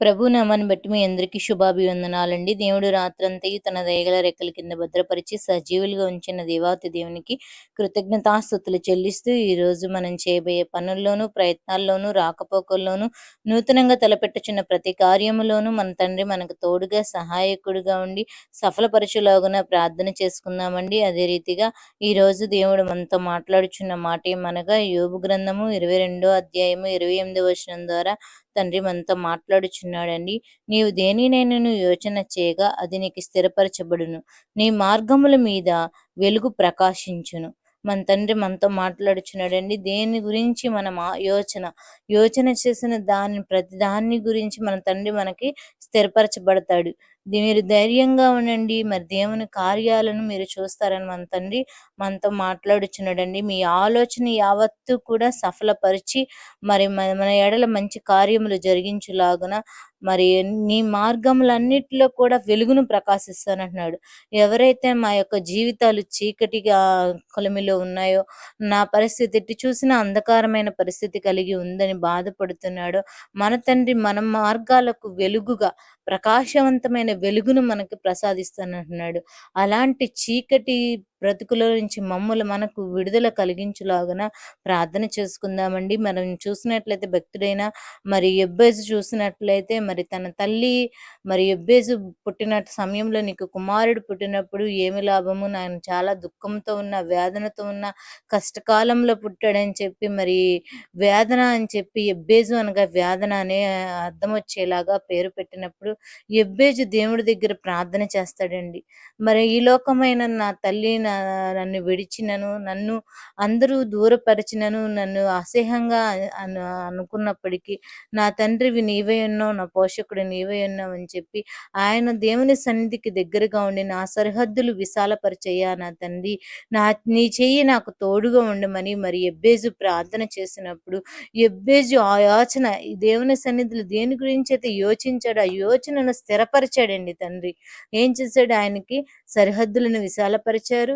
ప్రభు నామాన్ని బట్టి మీ అందరికీ శుభాభివందనాలండి. దేవుడు రాత్రంతయు తన దయగల రెక్కల కింద భద్రపరిచి సజీవులుగా ఉంచిన దేవాతి దేవునికి కృతజ్ఞతాస్థుతులు చెల్లిస్తూ ఈ రోజు మనం చేయబోయే పనుల్లోనూ ప్రయత్నాల్లోనూ రాకపోకల్లోనూ నూతనంగా తలపెట్టుచున్న ప్రతి కార్యములోనూ మన తండ్రి మనకు తోడుగా సహాయకుడిగా ఉండి సఫలపరచులాగున ప్రార్థన చేసుకుందామండి. అదే రీతిగా ఈ రోజు దేవుడు మనతో మాట్లాడుచున్న మాట ఏమనగా యోగు గ్రంథము ఇరవై రెండో అధ్యాయము ఇరవై ఎనిమిదో వచనం ద్వారా తండ్రి మనతో మాట్లాడుచున్నాడండి. నీవు దేనినైనాను యోచన చేయగా అది నీకు స్థిరపరచబడును. నీ మార్గముల మీద వెలుగు ప్రకాశించును. మన తండ్రి మనతో మాట్లాడుచున్నాడండి. దేని గురించి మనం యోచన? యోచన చేసిన దాని ప్రతి దాన్ని గురించి మన తండ్రి మనకి స్థిరపరచబడతాడు. మీరు ధైర్యంగా ఉండండి. మరి దేవుని కార్యాలను మీరు చూస్తారని మన తండ్రి మనతో మాట్లాడుచున్నాడండి. మీ ఆలోచన యావత్తు కూడా సఫలపరిచి మరి మన మన ఎడల మంచి కార్యములు జరిగించులాగున మరి నీ మార్గములన్నిటిలో కూడా వెలుగును ప్రకాశిస్తానంటున్నాడు. ఎవరైతే మా యొక్క జీవితాలు చీకటిగా కొలిమిలో ఉన్నాయో నా పరిస్థితి ఎట్టి చూసిన అంధకారమైన పరిస్థితి కలిగి ఉందని బాధపడుతున్నాడో మన తండ్రి మన మార్గాలకు వెలుగుగా ప్రకాశవంతమైన వెలుగును మనకు ప్రసాదిస్తానంటున్నాడు. అలాంటి చీకటి బ్రతుకుల నుంచి మమ్మల్ని మనకు విడుదల కలిగించులాగున ప్రార్థన చేసుకుందామండి. మనం చూసినట్లయితే భక్తుడైన మరి ఎబ్బేజు చూసినట్లయితే మరి తన తల్లి మరి ఎబ్బేజు పుట్టిన సమయంలో నీకు కుమారుడు పుట్టినప్పుడు ఏమి లాభము? నేను చాలా దుఃఖంతో ఉన్న వేదనతో ఉన్న కష్టకాలంలో పుట్టాడని చెప్పి మరి వేదన అని చెప్పి ఎబ్బేజు అనగా వేదన అనే అర్థం వచ్చేలాగా పేరు పెట్టినప్పుడు ఎబ్బేజు దేవుడి దగ్గర ప్రార్థన చేస్తాడండి. మరి ఈ లోకమైన నా తల్లి నా నన్ను విడిచినను నన్ను అందరూ దూరపరిచినను నన్ను అసహ్యంగా అనుకున్నప్పటికీ నా తండ్రివి నీవే ఉన్నావు నా పోషకుడు నీవే ఉన్నావు అని చెప్పి ఆయన దేవుని సన్నిధికి దగ్గరగా ఉండి నా సరిహద్దులు విశాలపరిచయ్యా నా తండ్రి. నా నీ చెయ్యి నాకు తోడుగా ఉండమని మరి ఎబ్బేజు ప్రార్థన చేసినప్పుడు ఎబ్బేజు ఆ యోచన దేవుని సన్నిధులు దేని గురించి అయితే యోచించాడు ఆ యోచనను స్థిరపరిచాడండి తండ్రి. ఏం చేశాడు? ఆయనకి సరిహద్దులను విశాలపరిచారు.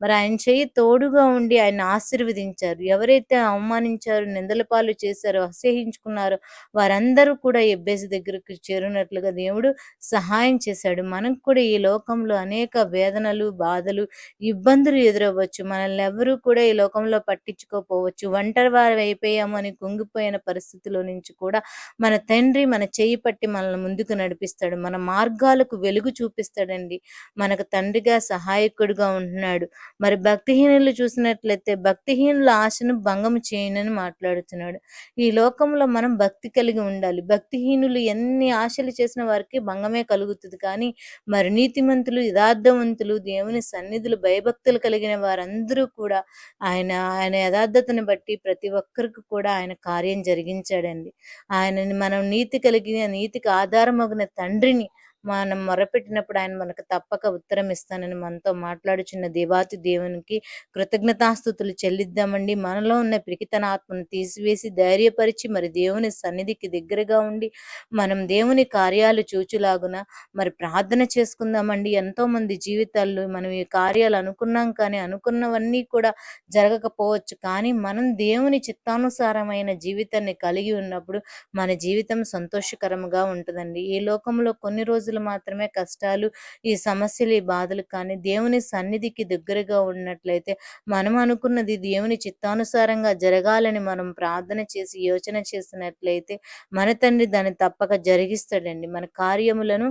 మరి ఆయన చెయ్యి తోడుగా ఉండి ఆయన ఆశీర్వదించారు. ఎవరైతే అవమానించారు నిందల పాలు చేశారో అసహించుకున్నారో వారందరూ కూడా ఎబ్బేసి దగ్గరకు చేరునట్లుగా దేవుడు సహాయం చేశాడు. మనకు కూడా ఈ లోకంలో అనేక వేదనలు బాధలు ఇబ్బందులు ఎదురవ్వచ్చు. మనల్ని ఎవరూ కూడా ఈ లోకంలో పట్టించుకోపోవచ్చు ఒంటరి వారు అయిపోయాము అని కుంగిపోయిన పరిస్థితిలో నుంచి కూడా మన తండ్రి మన చేయి పట్టి మనల్ని ముందుకు నడిపిస్తాడు. మన మార్గాలకు వెలుగు చూపిస్తాడండి. మనకు తండ్రిగా సహాయకుడిగా ఉంటున్నాడు. మరి భక్తిహీనులు చూసినట్లయితే భక్తిహీనుల ఆశను భంగం చేయనని మాట్లాడుతున్నాడు. ఈ లోకంలో మనం భక్తి కలిగి ఉండాలి. భక్తిహీనులు ఎన్ని ఆశలు చేసిన వారికి భంగమే కలుగుతుంది. కానీ మరి నీతిమంతులు యథార్థవంతులు దేవుని సన్నిధులు భయభక్తులు కలిగిన వారందరూ కూడా ఆయన ఆయన యథార్థతను బట్టి ప్రతి ఒక్కరికి కూడా ఆయన కార్యం జరిగించాడండి. ఆయనని మనం నీతి కలిగిన నీతికి ఆధారమగిన తండ్రిని మనం మొరపెట్టినప్పుడు ఆయన మనకు తప్పక ఉత్తరం ఇస్తానని మనతో మాట్లాడుచున్న దేవాతి దేవునికి కృతజ్ఞతాస్థుతులు చెల్లిద్దామండి. మనలో ఉన్న పిరికితన ఆత్మను తీసివేసి ధైర్యపరిచి మరి దేవుని సన్నిధికి దగ్గరగా ఉండి మనం దేవుని కార్యాలు చూచులాగున మరి ప్రార్థన చేసుకుందామండి. ఎంతో మంది జీవితాల్లో మనం ఈ కార్యాలు అనుకున్నాం కానీ అనుకున్నవన్నీ కూడా జరగకపోవచ్చు. కానీ మనం దేవుని చిత్తానుసారమైన జీవితాన్ని కలిగి ఉన్నప్పుడు మన జీవితం సంతోషకరంగా ఉంటుందండి. ఈ లోకంలో కొన్ని రోజులు మాత్రమే కష్టాలు ఈ సమస్యలు ఈ బాధలు కానీ దేవుని సన్నిధికి దగ్గరగా ఉన్నట్లయితే మనం అనుకున్నది దేవుని చిత్తానుసారంగా జరగాలని మనం ప్రార్థన చేసి యోచన చేసినట్లయితే మన తండ్రి దాన్ని తప్పక జరిగిస్తాడండి. మన కార్యములను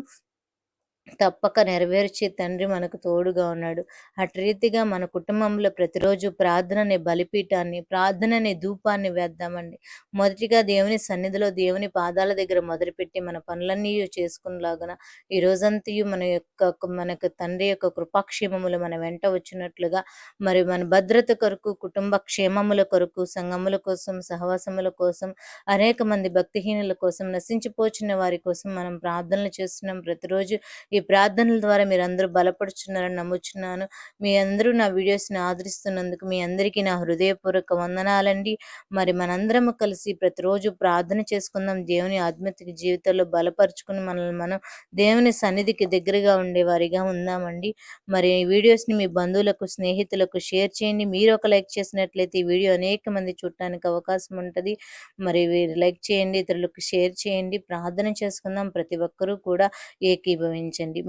తప్పక నెరవేర్చి తండ్రి మనకు తోడుగా ఉన్నాడు. అటు రీతిగా మన కుటుంబంలో ప్రతిరోజు ప్రార్థనని బలిపీఠాన్ని ప్రార్థనని ధూపాన్ని వేద్దామండి. మొదటిగా దేవుని సన్నిధిలో దేవుని పాదాల దగ్గర మొదలుపెట్టి మన పనులన్నీ చేసుకునేలాగున ఈ రోజంతయు మన యొక్క మనకు తండ్రి యొక్క కృపాక్షేమములు మన వెంట వచ్చినట్లుగా మరి మన భద్రత కొరకు కుటుంబ క్షేమముల కొరకు సంఘముల కోసం సహవాసముల కోసం అనేక మంది భక్తిహీనుల కోసం నశించిపోచిన వారి కోసం మనం ప్రార్థనలు చేస్తున్నాం. ప్రతిరోజు ఈ ప్రార్థనల ద్వారా మీరు అందరూ బలపడుచున్నారని నమ్ముచున్నాను. మీ అందరూ నా వీడియోస్ని ఆదరిస్తున్నందుకు మీ అందరికీ నా హృదయపూర్వక వందనాలండి. మరి మనందరము కలిసి ప్రతిరోజు ప్రార్థన చేసుకుందాం. దేవుని ఆధ్యాత్మిక జీవితంలో బలపరుచుకుని మనల్ని మనం దేవుని సన్నిధికి దగ్గరగా ఉండేవారిగా ఉందామండి. మరి ఈ వీడియోస్ని మీ బంధువులకు స్నేహితులకు షేర్ చేయండి. మీరు ఒక లైక్ చేసినట్లయితే ఈ వీడియో అనేక మంది చూడటానికి అవకాశం ఉంటుంది. మరి లైక్ చేయండి ఇతరులకు షేర్ చేయండి. ప్రార్థన చేసుకుందాం. ప్రతి ఒక్కరూ కూడా ఏకీభవించండి. తండ్రి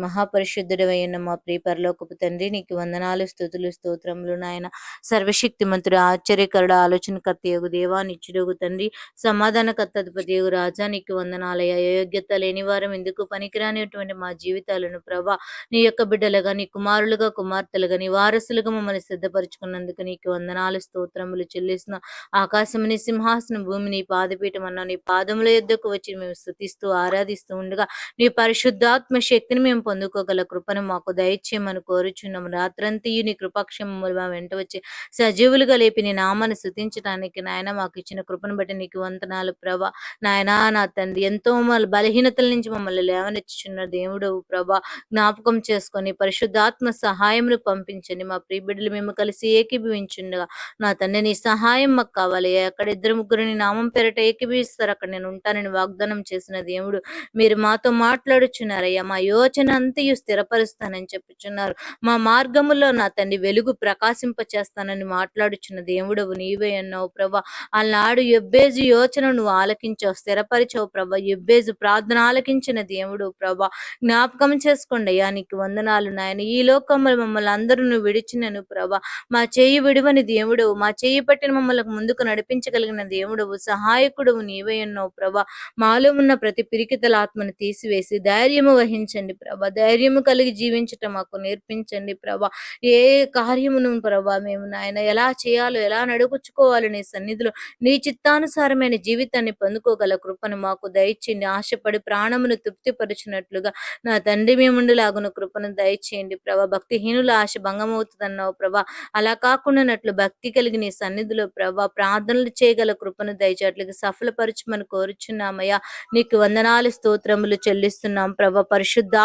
అయిన మా ప్రియ పరలోకపు తండ్రి నీకు వందనాలు స్థుతులు స్తోత్రములు నాయన. సర్వశక్తిమంతుడు ఆశ్చర్యకరుడు ఆలోచనకర్త యోగు దేవా నిచ్చుడుగు తండ్రి సమాధానకర్త అధిపతి యోగు రాజా నీకు వందనాలయ అయోగ్యత లేని వారం ఎందుకు పనికిరానిటువంటి మా జీవితాలను ప్రభా నీ యొక్క బిడ్డలుగా నీ కుమారులుగా కుమార్తెలుగా నీ వారసులుగా మమ్మల్ని సిద్ధపరచుకున్నందుకు నీకు వందనాలు స్తోత్రములు చెల్లిస్తున్న. ఆకాశముని సింహాసనం భూమిని పాదపీఠం అన్న నీ పాదముల యొద్దకు వచ్చి మేము స్థుతిస్తూ ఆరాధిస్తూ ఉండగా నీ పరిశుద్ధాత్మ శక్తిని మేము పొందుకోగల కృపను మాకు దయచేయమని కోరుచున్నాము. రాత్రంతయు నీ కృపాక్షమములు మా వెంట వచ్చి సజీవులుగా లేపి నీ నామాన్ని స్థుతించడానికి నాయన మాకు ఇచ్చిన కృపను బట్టి నీకు వంతనాలు ప్రభా నాయనా నా తండ్రి ఎంతో బలహీనతల నుంచి మమ్మల్ని లేవనెచ్చుచున్న దేవుడు ప్రభా జ్ఞాపకం చేసుకొని పరిశుద్ధాత్మ సహాయమును పంపించండి. మా ప్రియ బిడ్డలు మేము కలిసి ఏకీభవించుండగా నా తండ్రి నీ సహాయం మాకు కావాలి. అక్కడ ఇద్దరు ముగ్గురు నీ నామం పేరట ఏకీభవిస్తారు. అక్కడ నేను ఉంటానని వాగ్దానం చేసిన దేవుడు మీరు మాతో మాట్లాడుచున్నారయ్యా. మా యోచన అంతయు స్థిరపరుస్తానని చెప్పుచున్నారు. మా మార్గములో నా తండ్రి వెలుగు ప్రకాశింప చేస్తానని మాట్లాడుచున్న దేవుడవు నీవే అన్నావు ప్రభా. అలనాడు ఎబ్బేజు యోచన నువ్వు ఆలకించావు స్థిరపరిచావు ప్రభా. ఎబ్బేజు ప్రార్థన ఆలకించిన దేవుడు ప్రభా. జ్ఞాపకం చేసుకోండి అయ్యా నీకు వందనాలు నాయన. ఈ లోకంలో మమ్మల్ని అందరూ నువ్వు విడిచినను ప్రభా. మా చేయి విడివని దేవుడవు మా చేయి పట్టిన మమ్మల్ని ముందుకు నడిపించగలిగిన దేవుడవు సహాయకుడవు నీవే అన్నావు ప్రభా. మాలో ఉన్న ప్రతి పిరికితల ఆత్మను తీసివేసి ధైర్యము వహించండి ప్రభా. ధైర్యము కలిగి జీవించటం మాకు నేర్పించండి ప్రభా. ఏ కార్యమును ప్రభా మేము నాయన ఎలా చేయాలో ఎలా నడుపుచ్చుకోవాలో నీ సన్నిధిలో నీ చిత్తానుసారమైన జీవితాన్ని పొందుకోగల కృపను మాకు దయచేయండి. ఆశపడి ప్రాణమును తృప్తిపరిచినట్లుగా నా తండ్రి మేముండులాగున కృపను దయచేయండి ప్రభా. భక్తిహీనుల ఆశ భంగమవుతుందన్నావు ప్రభా. అలా కాకుండానట్లు భక్తి కలిగి నీ సన్నిధిలో ప్రభా ప్రార్థనలు చేయగల కృపను దయచేట్లుగా సఫలపరచమని కోరుచున్నామయ్యా. నీకు వందనాలు స్తోత్రములు చెల్లిస్తున్నాం ప్రభా.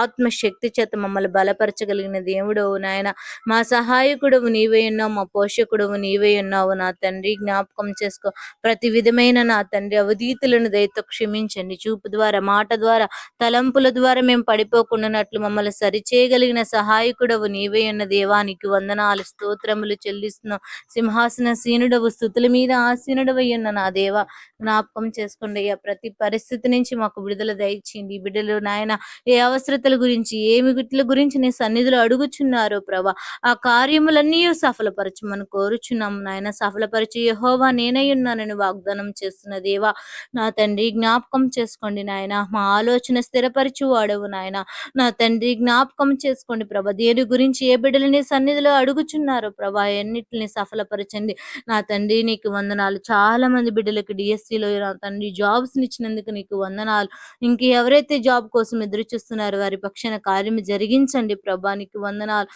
ఆత్మ శక్తి చేత మమ్మల్ని బలపరచగలిగిన దేవుడు నాయన. మా సహాయకుడవు నీవే ఉన్నావు మా పోషకుడవు నీవే ఉన్నావు. నా తండ్రి జ్ఞాపకం చేసుకో. ప్రతి విధమైన నా తండ్రి అవధీతులను దయతో క్షమించండి. చూపు ద్వారా మాట ద్వారా తలంపుల ద్వారా మేము పడిపోకుండానట్లు మమ్మల్ని సరిచేయగలిగిన సహాయకుడవు నీవే ఉన్న దేవానికి వందనాలు స్తోత్రములు చెల్లిస్తున్నావు సింహాసన సీనుడవు స్థుతుల మీద ఆసీనుడవై ఉన్న నా దేవ జ్ఞాపకం చేసుకోండి అయ్యా. ప్రతి పరిస్థితి నుంచి మాకు విడుదల దయచేయండి. బిడ్డలు నాయన ఏ అవసరత అవసరతల గురించి ఏమి గుట్ల గురించి నీ సన్నిధిలో అడుగుచున్నారో ప్రభా ఆ కార్యములన్నీ సఫలపరచమని కోరుచున్నాం నాయన. సఫలపరిచి యహోవా నేనై ఉన్నానని వాగ్దానం చేస్తున్న దేవా నా తండ్రి జ్ఞాపకం చేసుకోండి నాయన. మా ఆలోచన స్థిరపరచు వాడవు నాయన. నా తండ్రి జ్ఞాపకం చేసుకోండి ప్రభా దేని గురించి ఏ బిడ్డలని సన్నిధిలో అడుగుచున్నారో ప్రభా ఎన్నిటిని సఫలపరచండి. నా తండ్రి నీకు వందనాలు. చాలా మంది బిడ్డలకు డిఎస్సిలో నా తండ్రి జాబ్స్ ఇచ్చినందుకు నీకు వందనాలు. ఇంక ఎవరైతే జాబ్ కోసం ఎదురు చూస్తున్నారో వారి పక్షాన కార్యం జరిగించండి ప్రభానికి వందనాలు.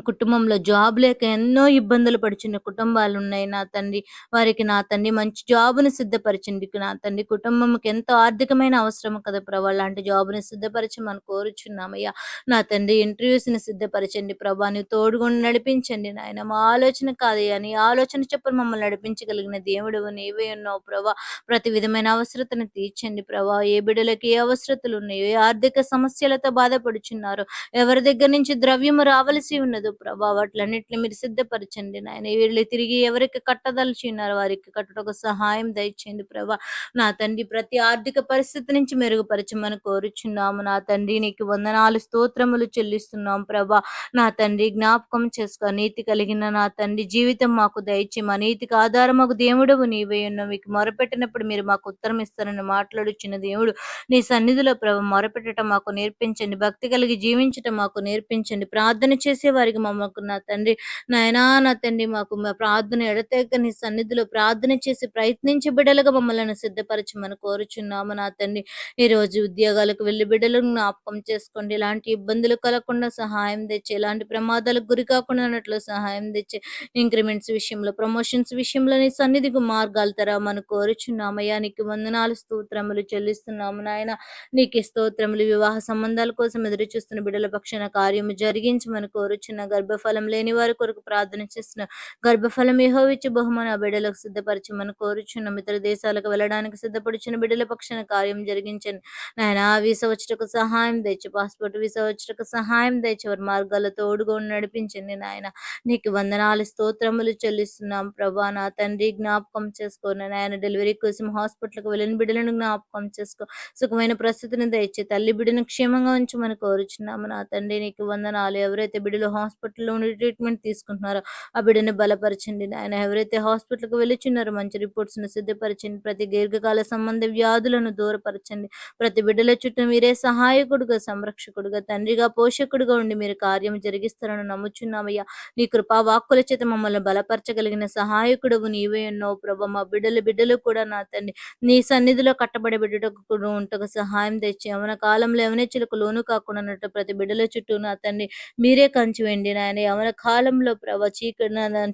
కుటుంబంలో జాబ్ లేక ఎన్నో ఇబ్బందులు పడుచున్న కుటుంబాలు ఉన్నాయి నా తండ్రి వారికి నా తండ్రి మంచి జాబ్ను సిద్ధపరచండి నా తండ్రి కుటుంబంకి ఎంతో ఆర్థికమైన అవసరం కదా ప్రభా. లాంటి జాబ్ని సిద్ధపరచమని కోరుచున్నామయ్యా. నా తండ్రి ఇంటర్వ్యూస్ని సిద్ధపరచండి ప్రభా. నువ్వు తోడుగుండి నడిపించండి నాయన. మా ఆలోచన కాదయ్యా. నీ ఆలోచన చెప్పని మమ్మల్ని నడిపించగలిగిన దేవుడు నీవే ఉన్నావు ప్రభా. ప్రతి విధమైన అవసరతను తీర్చండి ప్రభా. ఏ బిడ్డలకి ఏ అవసరతలు ఉన్నాయో ఏ ఆర్థిక సమస్యలతో బాధపడుచున్నారు ఎవరి దగ్గర నుంచి ద్రవ్యము రావలసి ఉన్నదో ప్రభా. వాటిలన్నింటిని మీరు సిద్ధపరచండి నాయన. వీళ్ళు తిరిగి ఎవరికి కట్టదలుచున్నారు వారికి కట్టుటకు సహాయం దయచేయండి ప్రభా. నా తండ్రి ప్రతి ఆర్థిక పరిస్థితి నుంచి మెరుగుపరచమని కోరుచున్నాము. నా తండ్రి నీకు వందనాలు స్తోత్రములు చెల్లిస్తున్నాం ప్రభా. నా తండ్రి జ్ఞాపకం చేసుకో. నీతి కలిగిన నా తండ్రి జీవితం మాకు దయచి మా నీతికి ఆధారమకు దేవుడవు నీవే ఉన్నావు మీకు మొరపెట్టినప్పుడు మీరు మాకు ఉత్తరం ఇస్తారని మాట్లాడుచున్న దేవుడు నీ సన్నిధిలో ప్రభ మొరపెట్టడం మాకు నేర్పించండి. భక్తి కలిగి జీవించటం మాకు నేర్పించండి. ప్రార్థన చేసే వారికి చేయగలిగి మమ్మకు నా తండ్రి నాయనా నా తండ్రి మాకు మా ప్రార్థన ఎడతెక్క నీ సన్నిధిలో ప్రార్థన చేసి ప్రయత్నించి బిడ్డలుగా మమ్మల్ని సిద్ధపరచమని కోరుచున్నాము. నా తండ్రి ఈ రోజు ఉద్యోగాలకు వెళ్ళి బిడ్డలను జ్ఞాపకం చేసుకోండి. ఇలాంటి ఇబ్బందులు కలగకుండా సహాయం తెచ్చి ఇలాంటి ప్రమాదాలకు గురి కాకుండా అన్నట్లు సహాయం తెచ్చి ఇంక్రిమెంట్స్ విషయంలో ప్రమోషన్స్ విషయంలో నీ సన్నిధికి మార్గాలు తెరవమని కోరుచున్నామయ్యా నీకు వందనాలు స్తోత్రములు చెల్లిస్తున్నాము. నాయన నీకు స్తోత్రములు వివాహ సంబంధాల కోసం ఎదురు చూస్తున్న బిడ్డల పక్షాన కార్యము జరిగించమని కోరుచున్న గర్భఫలం లేని వారి కొరకు ప్రార్థన చేస్తున్న గర్భఫలం ఏహోవిచ్చి బహుమాన ఆ బిడ్డలకు సిద్ధపరచమని కోరుచున్నాం. ఇతర దేశాలకు వెళ్ళడానికి సిద్ధపడుచున్న బిడ్డల పక్షాన కార్యం జరిగించండి. నాయన వీసా వచ్చటకు సహాయం తెచ్చి పాస్పోర్ట్ వీసా వచ్చటకు సహాయం తెచ్చి వారి మార్గాల్లో తోడుగా నడిపించండి నాయన. నీకు వందనాలు స్తోత్రములు చెల్లిస్తున్నాం. ప్రభా నా తండ్రి జ్ఞాపకం చేసుకోను నాయన డెలివరీ కోసం హాస్పిటల్కి వెళ్ళిన బిడ్డలను జ్ఞాపకం చేసుకో. సుఖమైన ప్రస్తుతిని తెచ్చి తల్లి బిడ్డను క్షేమంగా ఉంచమని కోరుచున్నాము. నా తండ్రి నీకు వందనాలు. ఎవరైతే బిడ్డలు హాస్పిటల్లో ఉండి ట్రీట్మెంట్ తీసుకుంటున్నారు. ఆ బిడ్డని బలపరచండి ఆయన ఎవరైతే హాస్పిటల్కి వెళ్ళిచున్నారో మంచి రిపోర్ట్స్ను సిద్ధపరచండి. ప్రతి దీర్ఘకాల సంబంధ వ్యాధులను దూరపరచండి. ప్రతి బిడ్డల చుట్టూ మీరే సహాయకుడుగా సంరక్షకుడుగా తండ్రిగా పోషకుడుగా ఉండి మీరు కార్యం జరిగిస్తారని నమ్ముచున్నామయ్యా. నీ కృపా వాక్కుల చేత మమ్మల్ని బలపరచగలిగిన సహాయకుడు నీవే ఉన్నావు ప్రభ. మా బిడ్డల బిడ్డలు కూడా నా తండ్రి. నీ సన్నిధిలో కట్టబడి బిడ్డకు కూడా ఉంటకు సహాయం తెచ్చి యవన కాలంలో యవనెచ్చులకు లోను కాకుండా ప్రతి బిడ్డల చుట్టూ నా తండ్రి మీరే కంచి వెండి నాయన యవన కాలంలో ప్రభా చీకటి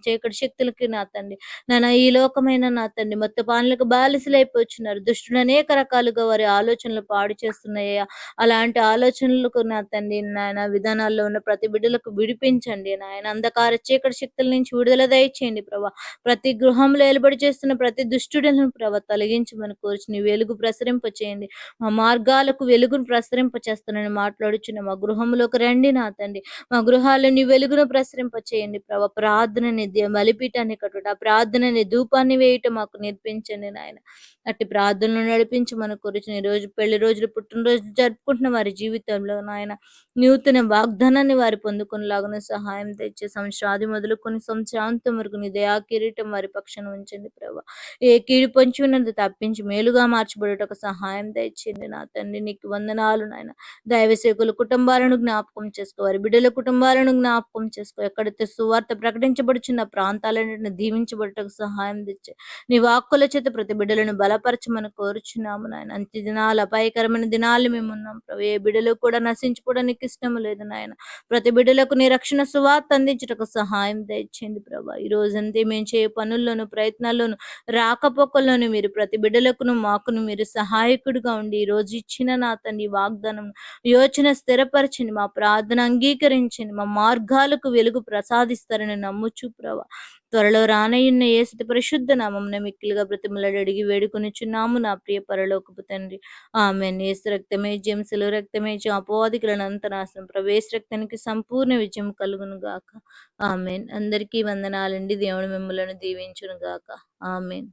చీకటి శక్తులకి నా తండ్రి. నాన్న ఈ లోకమైన నా తండ్రి మొత్తం పానులకు బాలిసలైపోతున్నారు దుష్టుడు అనేక రకాలుగా వారి ఆలోచనలు పాడు చేస్తున్నాయ్యా అలాంటి ఆలోచనలకు నా తండ్రి నాయన విధానాల్లో ఉన్న ప్రతి బిడ్డలకు విడిపించండి నాయన. అంధకార చీకటి శక్తుల నుంచి విడుదల దయచేయండి ప్రభా. ప్రతి గృహంలో ఏలుబడి చేస్తున్న ప్రతి దుష్టుడులను ప్రభా తొలగించమని కోరుచు నీ వెలుగు ప్రసరింప చేయండి. మా మార్గాలకు వెలుగును ప్రసరింప చేస్తానని మాట్లాడుచున్న మా గృహంలోకి రండి నా తండ్రి. మా గృహాల నీ వెలుగును ప్రసరింప చేయండి ప్రభ. ప్రార్థనని దే- బలిపీఠాన్ని కట్టుట ఆ ప్రార్థనని ధూపాన్ని వేయటం మాకు నేర్పించండి నాయన. అట్టి ప్రార్థనలు నడిపించి మన కొరిచిన ఈ రోజు పెళ్ళి రోజులు పుట్టినరోజు జరుపుకుంటున్న వారి జీవితంలో నాయన నూతన వాగ్దానాన్ని వారి పొందుకునేలాగా సహాయం తెచ్చే సంవత్సరాది మొదలుకొని సంవత్సరాంతం వరకు నీ దయా కిరీటం వారి పక్షాన ఉంచండి ప్రభా. ఏ కీడి పొంచి ఉన్నది తప్పించి మేలుగా మార్చబడేటకు సహాయం తెచ్చింది నా తండ్రి. నీకు వందనాలు నాయన. దైవసేకుల కుటుంబాలను జ్ఞాపకం చేసుకోవాలి బిడ్డల కుటుంబాలను జ్ఞాపకం చేసుకో. ఎక్కడైతే సువార్త ప్రకటించబడుచున్న ప్రాంతాలన్నింటిని దీవించబడటకు సహాయం తెచ్చే. నీ వాక్కుల చేత ప్రతి బిడ్డలను బలపరచమని కోరుచున్నాము నాయన. అంత్య దినాలు అపాయకరమైన దినాలు మేము ఉన్నాం ప్రభు. ఏ బిడ్డలు కూడా నశించుకోవడానికి ఇష్టం లేదు నాయన. ప్రతి బిడ్డలకు నీ రక్షణ సువార్త అందించటకు సహాయం తెచ్చింది ప్రభా. ఈ రోజంతే మేము చేయ పనుల్లోనూ ప్రయత్నాల్లోనూ రాకపోకల్లోనూ మీరు ప్రతి బిడ్డలకును మాకును మీరు సహాయకుడిగా ఉండి ఈ రోజు ఇచ్చిన నా తండ్రి వాగ్దానం యోచన స్థిరపరచండి. మా ప్రార్థన అంగీకరించండి. మా మార్గాలకు వెలుగు ప్రసాదిస్తారని నమ్ముచు ప్రభా. త్వరలో రానయ్యున్న ఏసుటి పరిశుద్ధ నామం మిక్కిలుగా బ్రతిమలాడి అడిగి వేడుకొనిచున్నాము నా ప్రియ పరలోకపు తండ్రి. ఆమెన్. ఏసు రక్తమే జంసలు రక్తమే జం అపోవాదికులను అంతనాశనం ప్రవేశ రక్తానికి సంపూర్ణ విజయం కలుగును గాక. ఆమెన్. అందరికీ వందనాలండి. దేవుడు మిమ్మలను దీవించును గాక. ఆమెన్.